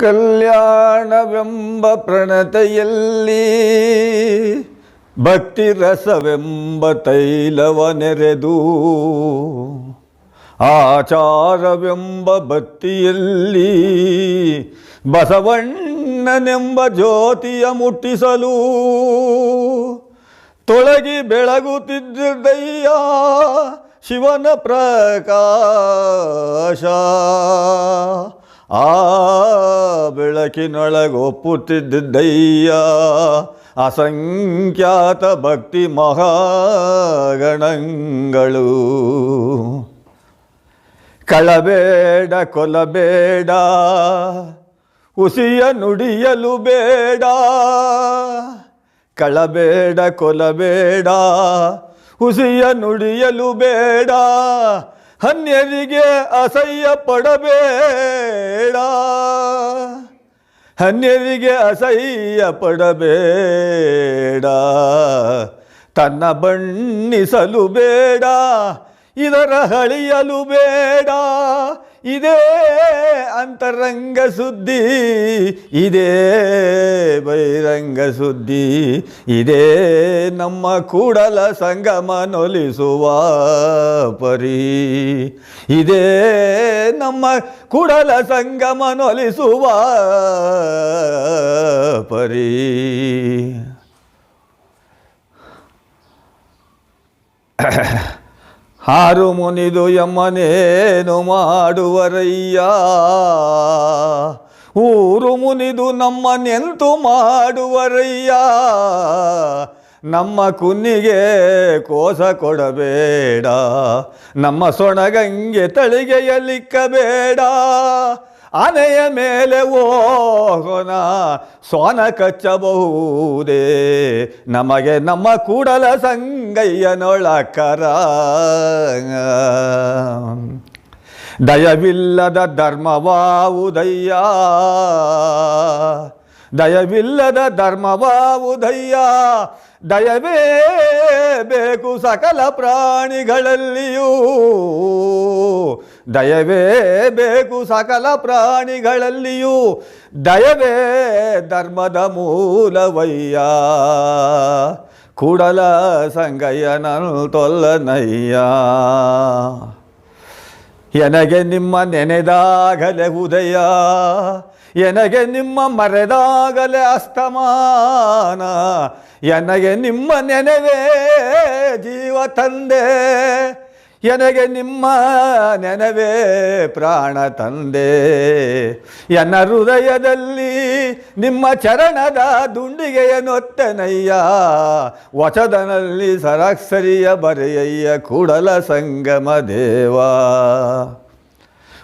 ಕಲ್ಯಾಣವೆಂಬ ಪ್ರಣತೆಯಲ್ಲಿ, ಭಕ್ತಿ ರಸವೆಂಬ ತೈಲವ ನೆರೆದು, ಆಚಾರವೆಂಬ ಬತ್ತಿಯಲ್ಲಿ ಬಸವಣ್ಣನೆಂಬ ಜ್ಯೋತಿಯ ಮುಟ್ಟಿಸಲು, ತೊಳಗಿ ಬೆಳಗುತ್ತಿದ್ದಯ್ಯ ಶಿವನ ಪ್ರಕಾಶ. ಆ ಬೆಳಕಿನೊಳಗೊಪ್ಪುತ್ತಿದ್ದಯ್ಯ ಅಸಂಖ್ಯಾತ ಭಕ್ತಿ ಮಹಾಗಣಗಳು. ಕಳಬೇಡ, ಕೊಲಬೇಡ, ಹುಸಿಯ ನುಡಿಯಲು ಬೇಡ. ಕಳಬೇಡ, ಕೊಲಬೇಡ, ಹುಸಿಯ ನುಡಿಯಲು ಬೇಡ. ಹನ್ಯರಿಗೆ ಅಸಹ್ಯ ಪಡಬೇಡ. ಹನ್ಯರಿಗೆ ಅಸಹ್ಯ ಪಡಬೇಡ. ತನ್ನ ಬಣ್ಣಿಸಲು ಬೇಡ ಇದರ ಹಳಿಯಲು ಬೇಡ. ಇದೇ ಅಂತರಂಗ ಸುದ್ದಿ, ಇದೇ ಬಹಿರಂಗ ಸುದ್ದಿ, ಇದೇ ನಮ್ಮ ಕೂಡಲ ಸಂಗಮ ನೊಲಿಸುವ ಪರಿ. ಇದೇ ನಮ್ಮ ಕೂಡಲ ಸಂಗಮ ನೊಲಿಸುವ ಪರಿ. ಹಾರು ಮುನಿದು ಯಮ್ಮನೇನು ಮಾಡುವರಯ್ಯ? ಊರು ಮುನಿದು ನಮ್ಮನೆಂತು ಮಾಡುವರಯ್ಯ? ನಮ್ಮ ಕುನ್ನಿಗೆ ಕೋಸ ಕೊಡಬೇಡ. ನಮ್ಮ ಸೊಣಗಂಗೆ ತಳಿಗೆಯಲಿಕ್ಕಬೇಡ ಆನೆಯ ಮೇಲೆ ಓಹೋನ ಸ್ವಾನ ಕಚ್ಚಬಹುದೇ. ನಮಗೆ ನಮ್ಮ ಕೂಡಲ ಸಂಗಯ್ಯನೊಳಕರ ದಯವಿಲ್ಲದ ಧರ್ಮವಾವುದಯ್ಯ. ದಯವಿಲ್ಲದ ಧರ್ಮವಾವುದಯ್ಯ. ದಯವೇ ಬೇಕು ಸಕಲ ಪ್ರಾಣಿಗಳಲ್ಲಿಯೂ. ದಯವೇ ಬೇಕು ಸಕಲ ಪ್ರಾಣಿಗಳಲ್ಲಿಯೂ. ದಯವೇ ಧರ್ಮದ ಮೂಲವಯ್ಯ. ಕೂಡಲ ಸಂಗಯ್ಯನನು ತೊಲ್ಲನಯ್ಯ. ಎನಗೆ ನಿಮ್ಮ ನೆನೆದಾಗಲೇ ಉದಯ. ಎನಗೆ ನಿಮ್ಮ ಮರೆದಾಗಲೇ ಅಸ್ತಮಾನ. ಎನಗೆ ನಿಮ್ಮ ನೆನೆವೇ ಜೀವ ತಂದೆ. ಎನಗೆ ನಿಮ್ಮ ನೆನವೇ ಪ್ರಾಣ ತಂದೆ. ಎನ್ನ ಹೃದಯದಲ್ಲಿ ನಿಮ್ಮ ಚರಣದ ದುಂಡಿಗೆಯ ನೊತ್ತನಯ್ಯ. ವಚದನಲ್ಲಿ ಸರಾಕ್ಷರಿಯ ಬರೆಯಯ್ಯ ಕೂಡಲ ಸಂಗಮ ದೇವಾ.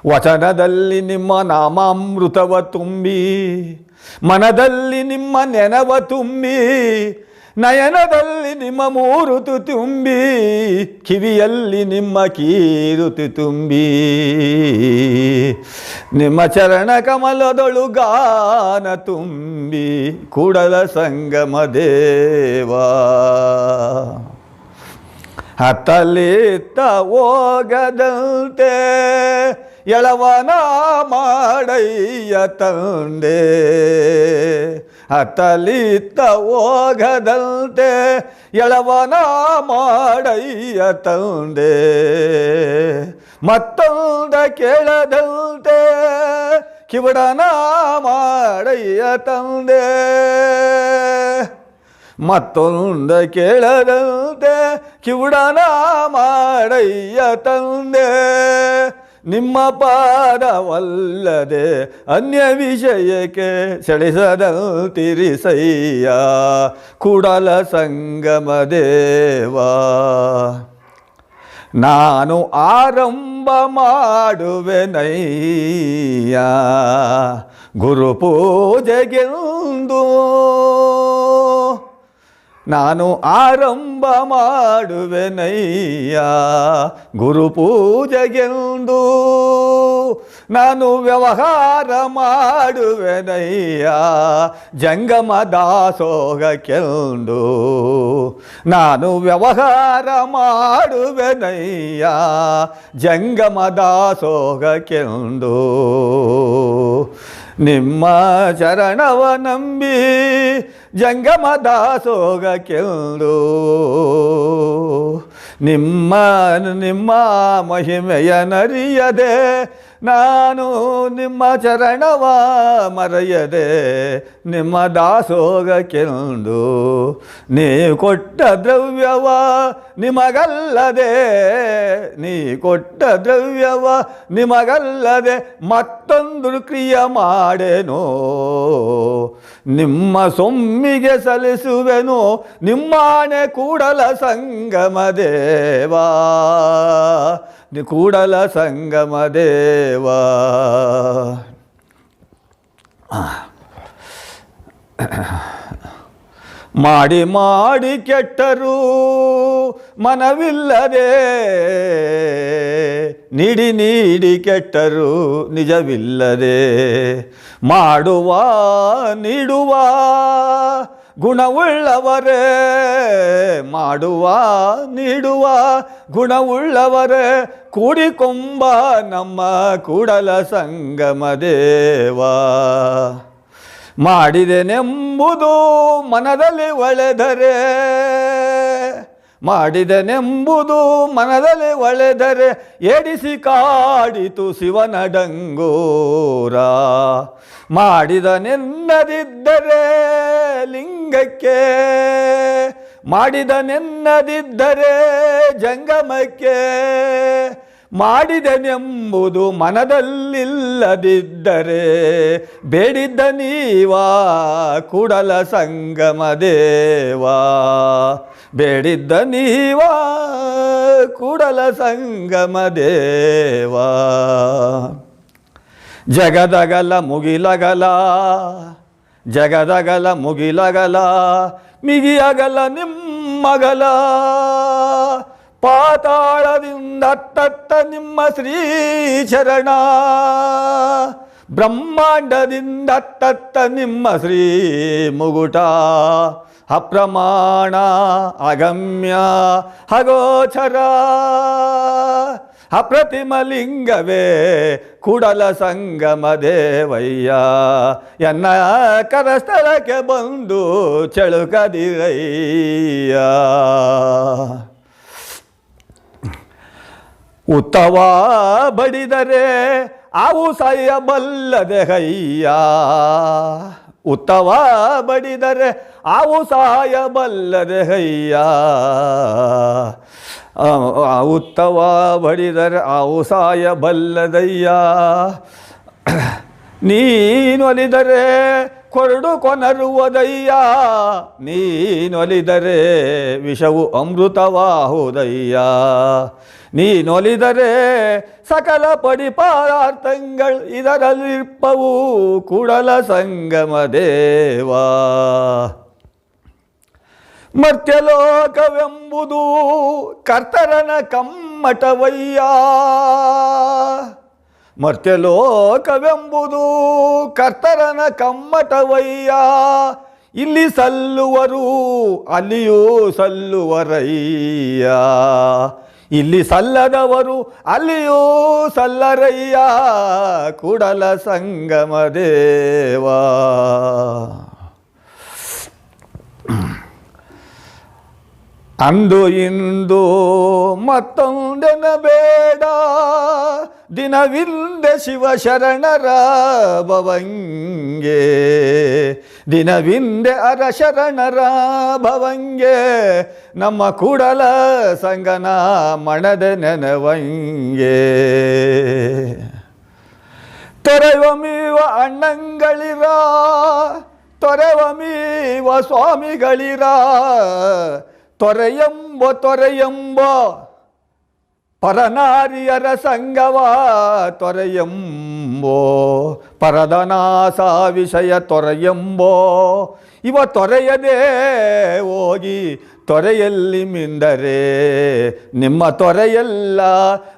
ವಚನದಲ್ಲಿ ನಿಮ್ಮ ನಾಮಾಮೃತವ ತುಂಬಿ, ಮನದಲ್ಲಿ ನಿಮ್ಮ ನೆನವ ತುಂಬಿ ನಯನದಲ್ಲಿ ನಿಮ್ಮ ಮೂರುತು ತುಂಬಿ ಕಿವಿಯಲ್ಲಿ ನಿಮ್ಮ ಕೀರುತು ತುಂಬಿ ನಿಮ್ಮ ಚರಣ ಕಮಲದೊಳು ಗಾನ ತುಂಬಿ, ಕೂಡಲ ಸಂಗಮ ದೇವಾ. ಹತ್ತಲಿತ್ತ ಹೋಗದಂತೆ, ಎಳವನ ಮಾಡಯ್ಯ ತಂದೆ. ಹತ್ತಲಿತ್ತ ಹೋಗದಂತೆ ಎಳವನ ಮಾಡಯ್ಯ ತಂದೆ ಮತ್ತೊಂದ ಕೇಳದಂತೆ ಕಿವಡನ ಮಾಡಯ್ಯ ತಂದೆ ಮತ್ತೊಂದ ಕೇಳದಂತೆ ಕಿವುಡನ ಮಾಡಯ್ಯ ತಂದೆ ನಿಮ್ಮ ಪಾದವಲ್ಲದೆ ಅನ್ಯ ವಿಷಯಕ್ಕೆ ಸೆಳೆಸದಂತಿರಿಸಯ್ಯ. ಕೂಡಲ ಸಂಗಮ ದೇವಾ. ನಾನು ಆರಂಭ ಮಾಡುವೆನಯ್ಯ. ಗುರು ಪೂಜೆಗೆಂದು ನಾನು ಆರಂಭ ಮಾಡುವೆನಯ್ಯ ಗುರು ಪೂಜೆಗೆಂದು. ನಾನು ವ್ಯವಹಾರ ಮಾಡುವೆನಯ್ಯ ಜಂಗಮ ದಾಸೋಗಕ್ಕೆಂದು ನಾನು ವ್ಯವಹಾರ ಮಾಡುವೆನಯ್ಯ ಜಂಗಮ ದಾಸೋಗಕ್ಕೆಂದು ನಿಮ್ಮ ಚರಣವ ನಂಬಿ ಜಂಗಮ ದಾಸೋಗಕ್ಕೆಂದು ನಿಮ್ಮ ನಿಮ್ಮ ಮಹಿಮೆಯ ನರಿಯದೆ ನಾನು ನಿಮ್ಮ ಚರಣವ ಮರೆಯದೆ, ನಿಮ್ಮ ದಾಸೋಗಕ್ಕೆಂದು ನೀ ಕೊಟ್ಟ ದ್ರವ್ಯವ ನಿಮಗಲ್ಲದೆ, ನೀ ಕೊಟ್ಟ ದ್ರವ್ಯವ ನಿಮಗಲ್ಲದೆ, ಮತ್ತೊಂದು ಕ್ರಿಯ ಮಾಡೆನು? ನಿಮ್ಮ ಸೊಮ್ಮಿಗೆ ಸಲ್ಲಿಸುವೆನು ನಿಮ್ಮಾಣೆ ಕೂಡಲ ಸಂಗಮ ದೇವಾ. ಕೂಡಲ ಸಂಗಮ ದೇವ. ಮಾಡಿ ಮಾಡಿ ಕೆಟ್ಟರು ಮನವಿಲ್ಲದೆ ನೀಡಿ ನೀಡಿ ಕೆಟ್ಟರು ನಿಜವಿಲ್ಲದೆ ಮಾಡುವ ನೀಡುವ ಗುಣವುಳ್ಳವರೇ ಮಾಡುವ, ನೀಡುವ, ಗುಣವುಳ್ಳವರೇ ಕೂಡಿಕೊಂಬ ನಮ್ಮ ಕೂಡಲ ಸಂಗಮ ದೇವ. ಮಾಡಿದೆನೆಂಬುದು ಮನದಲ್ಲಿ ಒಳೆದರೆ, ಮಾಡಿದನೆಂಬುದು ಮನದಲ್ಲಿ ಒಳೆದರೆ ಏಡಿಸಿ ಕಾಡಿತು ಶಿವನ ಡಂಗೂರ. ಮಾಡಿದನೆನ್ನದಿದ್ದರೆ ಲಿಂಗಕ್ಕೆ, ಮಾಡಿದ ನೆನ್ನದಿದ್ದರೆ ಜಂಗಮಕ್ಕೆ, ಮಾಡಿದನೆಂಬುದು ಮನದಲ್ಲಿಲ್ಲದಿದ್ದರೆ ಬೇಡಿದ್ದ ನೀವಾ ಕೂಡಲ ಸಂಗಮ ದೇವಾ. ಬೇಡಿದ್ದ ನೀವಾ ಕೂಡಲ ಸಂಗಮ ದೇವಾ. ಜಗದಗಲ ಮುಗಿಲಗಲ ಜಗದಗಲ ಮುಗಿಲಗಲ, ಮಿಗಿಯಗಲ ನಿಮ್ಮಗಲ. ಪಾತಾಳದಿಂದ ತಟ್ಟ ನಿಮ್ಮ ಶ್ರೀ ಶ್ರೀಚರಣ, ಬ್ರಹ್ಮಾಂಡದಿಂದ ಅತ್ತತ್ತ ನಿಮ್ಮ ಶ್ರೀ ಮುಗುಟ. ಅಪ್ರಮಾಣ, ಅಗಮ್ಯ, ಅಗೋಚರ. ಅಪ್ರತಿಮಲಿಂಗವೇ ಕೂಡಲ ಸಂಗಮ ದೇವಯ್ಯ ಎನ್ನ ಕರಸ್ಥಳಕ್ಕೆ ಬಂದು ಚಳುಕದಿರಯ್ಯ. ಉತ್ತವ ಬಡಿದರೆ ಅವು ಸಾಯಬಲ್ಲದೆ ಹಯ್ಯ. ಉತ್ತವ ಬಡಿದರೆ ಅವು ಸಾಯಬಲ್ಲದೆ ಹಯ್ಯ. ಉತ್ತವ ಬಡಿದರೆ ಅವು ನೀನು ನೀನೊಲಿದರೆ ಕೊರಡು ಕೊನರುವುದಯ್ಯ. ನೀನೊಲಿದರೆ ವಿಷವು ಅಮೃತವಾಹುದಯ್ಯ. ನೀನೊಲಿದರೆ ಸಕಲ ಪಡಿಪಾರ್ಥಗಳು ಇದರಲ್ಲಿರ್ಪವು ಕುಡಲ ಸಂಗಮ ದೇವಾ. ಮರ್ತ್ಯಲೋಕವೆಂಬುದು ಕರ್ತರನ ಕಮ್ಮಟವಯ್ಯ. ಮರ್ತ್ಯಲೋಕವೆಂಬುದು ಕರ್ತರನ ಕಮ್ಮಟವಯ್ಯ. ಇಲ್ಲಿ ಸಲ್ಲುವರು, ಅಲ್ಲಿಯೂ ಸಲ್ಲುವರಯ್ಯ. ಇಲ್ಲಿ ಸಲ್ಲದವರು, ಅಲ್ಲಿಯೂ ಸಲ್ಲರಯ್ಯ. ಕೂಡಲ ಸಂಗಮ ದೇವಾ ಅಂದು ಇಂದು ಮತ್ತೊಂದೆನ ಬೇಡ. ದಿನವಿಂದೆ ಶಿವ ಶರಣರ ಭವಂಗೆ. ದಿನವಿಂದೆ ಅರ ಶರಣರ ಭವಂಗೆ. ನಮ್ಮ ಕೂಡಲ ಸಂಗನ ಮಣದ ನೆನವಂಗೆ. ತೊರೆವಮೀವ ಅಣ್ಣಂಗಳಿರ. ತೊರೆವಮೀವ ಸ್ವಾಮಿಗಳಿರ. ತೊರೆಯಂಬ ತೊರೆಯಂಬ ಪರನಾರಿಯರ ಸಂಗವ ತೊರೆಯಂಬೋ ಪರದನಾಸ ವಿಷಯ ತೊರೆಯಂಬೋ ಇವ ತೊರೆಯದೆ ಹೋಗಿ ತೊರೆಯಲ್ಲಿ ಮಿಂದರೆ ನಿಮ್ಮ ತೊರೆಯಲ್ಲ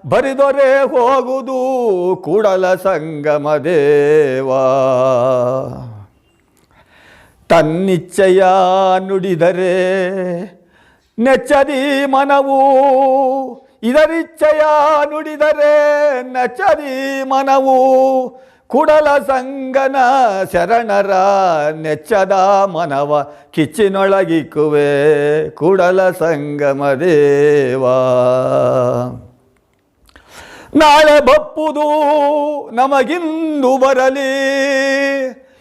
ಬರಿದೊರೆ ಹೋಗುವುದು ಕೂಡಲ ಸಂಗಮ ದೇವಾ ತನ್ನಿಚ್ಛೆಯ ನುಡಿದರೆ ನೆಚ್ಚದಿ ಮನವು. ಇದರಿಚ್ಛೆಯ ನುಡಿದರೆ ನಚ್ಚದಿ ಮನವು. ಕುಡಲ ಸಂಗನ ಶರಣರ ನೆಚ್ಚದ ಮನವ. ಕಿಚ್ಚಿನೊಳಗಿಕ್ಕುವೆ ಕುಡಲ ಸಂಗಮ ದೇವಾ. ನಾಳೆ ಬಪ್ಪುದು ನಮಗಿಂದು ಬರಲಿ.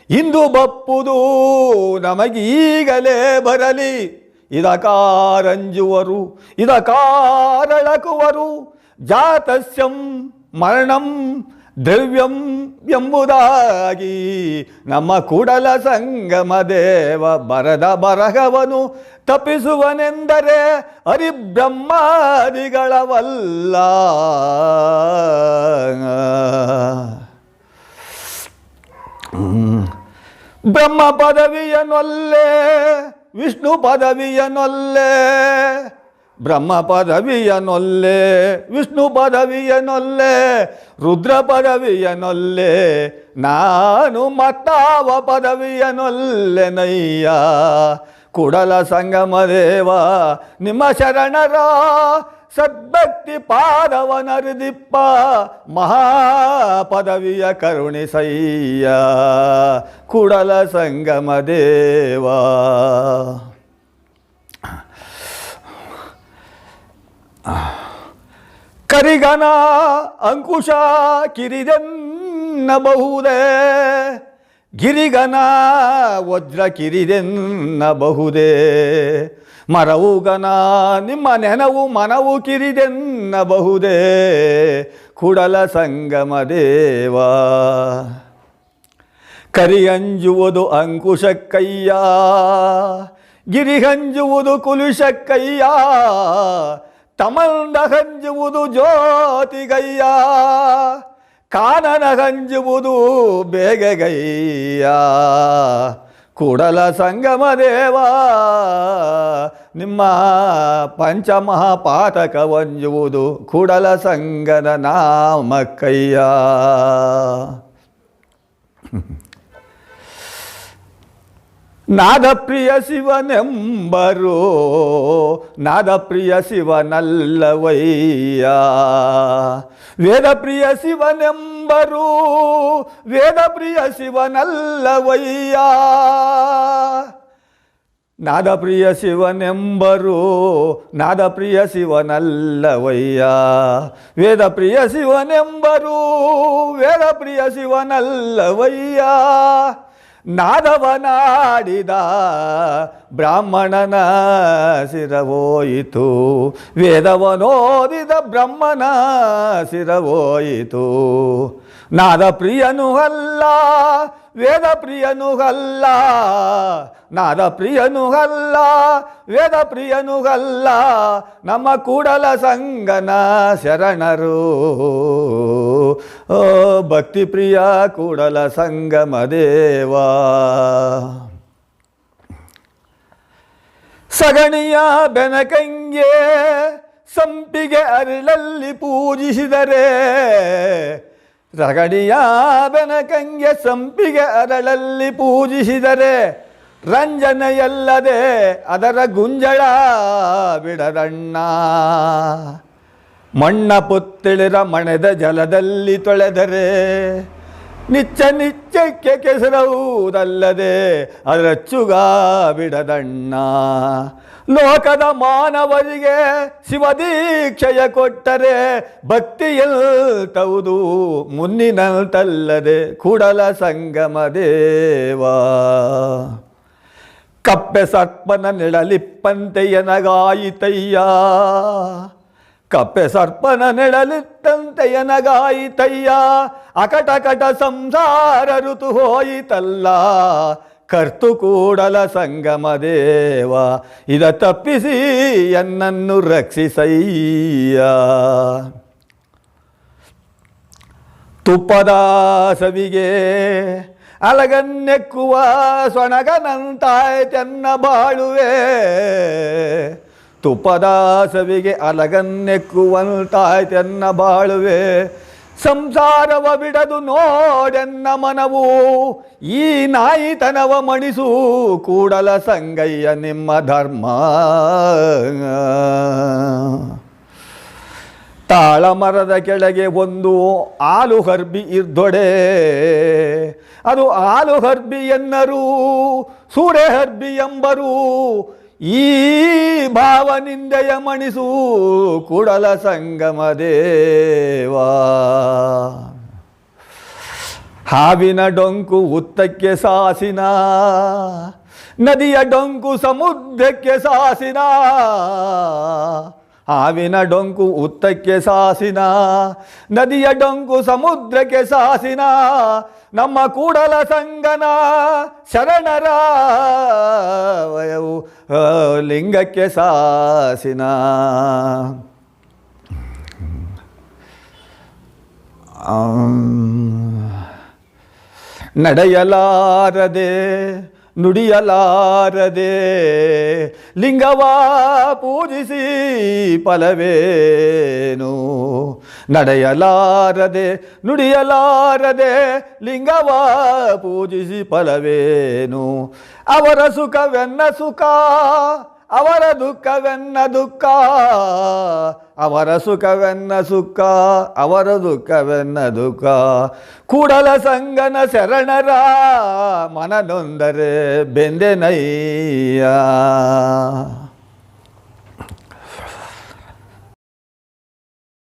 ಇಂದು ಬಪ್ಪುದು ನಮಗೀಗಲೇ ಬರಲಿ. ಇದಕಾರಂಜುವರು, ಇದಕಾರಳಕುವರು, ಜಾತಸ್ಯಂ ಮರಣಂ ದ್ರವ್ಯಂ ಎಂಬುದಾಗಿ ನಮ್ಮ ಕೂಡಲ ಸಂಗಮ ದೇವ ಬರದ ಬರಹವನು ತಪ್ಪಿಸುವನೆಂದರೆ ಹರಿಬ್ರಹ್ಮಾದಿಗಳವಲ್ಲ. ಬ್ರಹ್ಮ ಪದವಿಯನೊಲ್ಲೆ ವಿಷ್ಣು ಪದವಿಯನೊಲ್ಲೆ ಬ್ರಹ್ಮ ಪದವಿಯನೊಲ್ಲೆ ವಿಷ್ಣು ಪದವಿಯನೊಲ್ಲೆ ರುದ್ರ ಪದವಿಯನೊಲ್ಲೆ ನಾನು ಮತ್ತಾವ ಪದವಿಯನೊಲ್ಲೆನಯ್ಯ ಕುಡಲ ಸಂಗಮ ದೇವ ನಿಮ್ಮ ಶರಣರ ಸದ್ಭಕ್ತಿ ಪಾದವನರಿದಿಪ್ಪ ಮಹಾಪದವಿಯ ಕರುಣಿಸಯ್ಯ ಕುಡಲ ಸಂಗಮ ದೇವ. ಕರಿಗನ ಅಂಕುಶ ಕಿರಿದೆನ್ನಬಹುದೇ ಗಿರಿಗನ ವಜ್ರ ಕಿರಿದೆನ್ನಬಹುದೇ ಮರವುಗನ, ನಿಮ್ಮ ನೆನವು ಮನವು ಕಿರಿದೆನ್ನಬಹುದೇ, ಕುಡಲ ಸಂಗಮ ದೇವ. ಕರಿಯಂಜುವುದು ಅಂಕುಶಕ್ಕಯ್ಯ, ಗಿರಿಹಂಜುವುದು ಕುಲುಷಕ್ಕಯ್ಯ ತಮಂಡ ಹಂಜುವುದು ಜ್ಯೋತಿಗಯ್ಯ ಕಾನನ ಹಂಜುವುದು ಬೇಗಗಯ್ಯ. ಕೂಡಲ ಸಂಗಮ ದೇವ ನಿಮ್ಮ ಪಂಚಮಹಾಪಾತಕ ಒಂಜುವುದು ಕೂಡಲ ಸಂಗನ ನಾಮಕ್ಕಯ್ಯ. ನಾದಪ್ರಿಯ ಶಿವನೆಂಬರು ನಾದಪ್ರಿಯ ಶಿವನಲ್ಲವಯ್ಯ ವೇದಪ್ರಿಯ ಶಿವನೆಂಬರು ವೇದಪ್ರಿಯ ಶಿವನಲ್ಲವಯ್ಯ ನಾದಪ್ರಿಯ ಶಿವನೆಂಬರು ನಾದಪ್ರಿಯ ಶಿವನಲ್ಲವಯ್ಯ ವೇದಪ್ರಿಯ ಶಿವನೆಂಬರು ವೇದಪ್ರಿಯ ಶಿವನಲ್ಲವಯ್ಯ ನಾದವನಾಡಿದ ಬ್ರಾಹ್ಮಣನ ಸಿರವೋಯಿತು ವೇದವನೋದಿದ ಬ್ರಹ್ಮನ ಶಿರವೋಯಿತು ನಾದ ಪ್ರಿಯನು ಅಲ್ಲ ವೇದ ಪ್ರಿಯನು ಅಲ್ಲ. ನಾದ ಪ್ರಿಯನು ಅಲ್ಲ ವೇದ ಪ್ರಿಯನು ಅಲ್ಲ. ನಮ್ಮ ಕೂಡಲ ಸಂಗನ ಶರಣರು. ಓ ಭಕ್ತಿ ಪ್ರಿಯ ಕೂಡಲ ಸಂಗಮ ದೇವಾ ಸಗಣಿಯ ಬೆನಕಂಗೆ ಸಂಪಿಗೆ ಅರಳಲ್ಲಿ ಪೂಜಿಸಿದರೆ ರಗಡಿಯ ಬೆನಕಂಗೆ ಸಂಪಿಗೆ ಅರಳಲ್ಲಿ ಪೂಜಿಸಿದರೆ, ರಂಜನೆಯಲ್ಲದೆ ಅದರ ಗುಂಜಳ ಬಿಡದಣ್ಣ ಮಣ್ಣ ಪುತ್ತಿಳಿರ ಮಣೆದ ಜಲದಲ್ಲಿ ತೊಳೆದರೆ ನಿಚ್ಚ ನಿಚ್ಚಕ್ಕೆ ಕೆಸರವುದಲ್ಲದೆ ಚುಗಾ ಬಿಡದಣ್ಣ. ಲೋಕದ ಮಾನವರಿಗೆ ಶಿವದೀಕ್ಷೆಯ ಕೊಟ್ಟರೆ ಭಕ್ತಿಯಲ್ತವುದು ಮುನ್ನಿನಂತಲ್ಲದೆ ಕೂಡಲ ಸಂಗಮ ದೇವಾ. ಕಪ್ಪೆ ಸರ್ಪನ ನಿಳಲಿಪ್ಪಂತೆ ಎನಗಾಯಿತಯ್ಯ ಕಪ್ಪೆ ಸರ್ಪನ ನೆಳಲಿತ್ತಂತೆ ಎನಗಾಯಿತಯ್ಯ ಅಕಟಕಟ ಸಂಸಾರ ಋತು ಹೋಯಿತಲ್ಲ. ಕರ್ತು ಕೂಡಲ ಸಂಗಮ ದೇವ. ಇದ ತಪ್ಪಿಸಿ ಎನ್ನನ್ನು ರಕ್ಷಿಸಯ್ಯ. ತುಪ್ಪದ ಸವಿಗೆ ಅಲಗನ್ನೆಕ್ಕುವ ಸೊಣಗನಂತಾಯ್ತೆನ್ನ ಬಾಳುವೆ. ತುಪ್ಪದ ಸವಿಗೆ ಅಲಗನ್ನೆಕ್ಕುವಂತಾಯ್ತೆನ್ನ ಬಾಳುವೆ. ಸಂಸಾರವ ಬಿಡದು ನೋಡೆನ್ನ ಮನವು. ಈ ನಾಯಿತನವ ಮಣಿಸು ಕೂಡಲ ಸಂಗಯ್ಯ ನಿಮ್ಮ ಧರ್ಮ. ತಾಳಮರದ ಕೆಳಗೆ ಒಂದು ಆಲು ಹರ್ಬಿ ಇರ್ದೊಡೆ. ಅದು ಆಲು ಹರ್ಬಿ ಎನ್ನರು ಸೂರೆ ಹರ್ಬಿ ಎಂಬರು. ಈ ಭಾವನಿಂದೆಯ ಮಣಿಸು ಕುಡಲ ಸಂಗಮ ದೇವಾ. ಹಾವಿನ ಡೊಂಕು ಉತ್ತಕ್ಕೆ ಸಾಸಿನ ನದಿಯ ಡೊಂಕು ಸಮುದ್ರಕ್ಕೆ ಸಾಸಿನ ಹಾವಿನ ಡೊಂಕು ಉತ್ತಕ್ಕೆ ಸಾಸಿನ, ನದಿಯ ಡೊಂಕು ಸಮುದ್ರಕ್ಕೆ ಸಾಸಿನ, ನಮ್ಮ ಕೂಡಲ ಸಂಗನ ಶರಣರ ವಯವು ಲಿಂಗಕ್ಕೆ ಸಾಸಿನ. ನಡೆಯಲಾರದೆ ನುಡಿಯಲಾರದೆ ಲಿಂಗವ ಪೂಜಿಸಿ ಫಲವೇನು? ನಡೆಯಲಾರದೆ ನುಡಿಯಲಾರದೆ ಲಿಂಗವ ಪೂಜಿಸಿ ಫಲವೇನು? ಅವರ ಸುಖವೆನ್ನ ಸುಖ ಅವರ ದುಃಖವೆನ್ನ ದುಃಖ ಅವರ ಸುಖವೆನ್ನ ಸುಖ ಅವರ ದುಃಖವೆನ್ನ ದುಃಖ. ಕೂಡಲ ಸಂಗನ ಶರಣರ ಮನನೊಂದರೆ ಬೆಂದೆನಯ್ಯ.